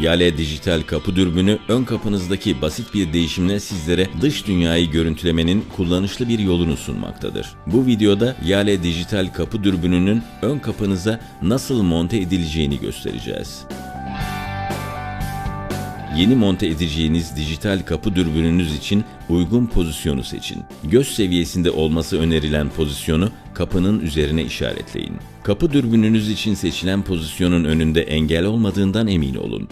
Yale Dijital Kapı Dürbünü ön kapınızdaki basit bir değişimle sizlere dış dünyayı görüntülemenin kullanışlı bir yolunu sunmaktadır. Bu videoda Yale Dijital Kapı Dürbünü'nün ön kapınıza nasıl monte edileceğini göstereceğiz. Yeni monte edeceğiniz dijital kapı dürbününüz için uygun pozisyonu seçin. Göz seviyesinde olması önerilen pozisyonu kapının üzerine işaretleyin. Kapı dürbününüz için seçilen pozisyonun önünde engel olmadığından emin olun.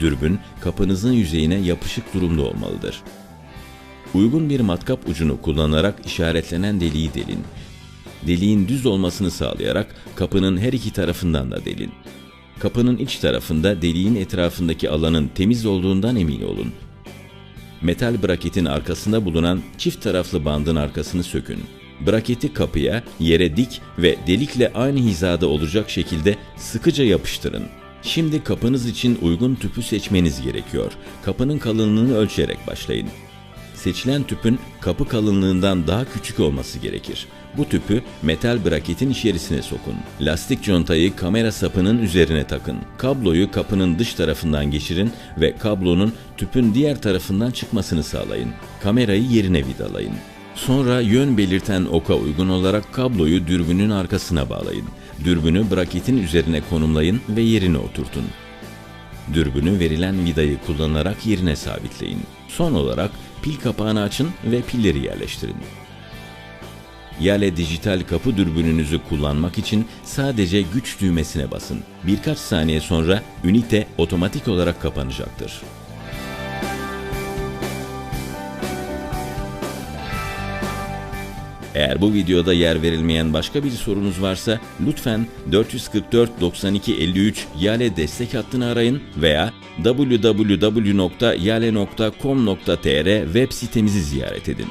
Dürbün kapınızın yüzeyine yapışık durumda olmalıdır. Uygun bir matkap ucunu kullanarak işaretlenen deliği delin. Deliğin düz olmasını sağlayarak kapının her iki tarafından da delin. Kapının iç tarafında deliğin etrafındaki alanın temiz olduğundan emin olun. Metal braketin arkasında bulunan çift taraflı bandın arkasını sökün. Braketi kapıya, yere dik ve delikle aynı hizada olacak şekilde sıkıca yapıştırın. Şimdi kapınız için uygun tüpü seçmeniz gerekiyor. Kapının kalınlığını ölçerek başlayın. Seçilen tüpün kapı kalınlığından daha küçük olması gerekir. Bu tüpü metal braketin içerisine sokun. Lastik contayı kamera sapının üzerine takın. Kabloyu kapının dış tarafından geçirin ve kablonun tüpün diğer tarafından çıkmasını sağlayın. Kamerayı yerine vidalayın. Sonra yön belirten oka uygun olarak kabloyu dürbünün arkasına bağlayın. Dürbünü braketin üzerine konumlayın ve yerine oturtun. Dürbünü verilen vidayı kullanarak yerine sabitleyin. Son olarak pil kapağını açın ve pilleri yerleştirin. Yale dijital kapı dürbününüzü kullanmak için sadece güç düğmesine basın. Birkaç saniye sonra ünite otomatik olarak kapanacaktır. Eğer bu videoda yer verilmeyen başka bir sorunuz varsa lütfen 444 92 53 Yale destek hattını arayın veya www.yale.com.tr web sitemizi ziyaret edin.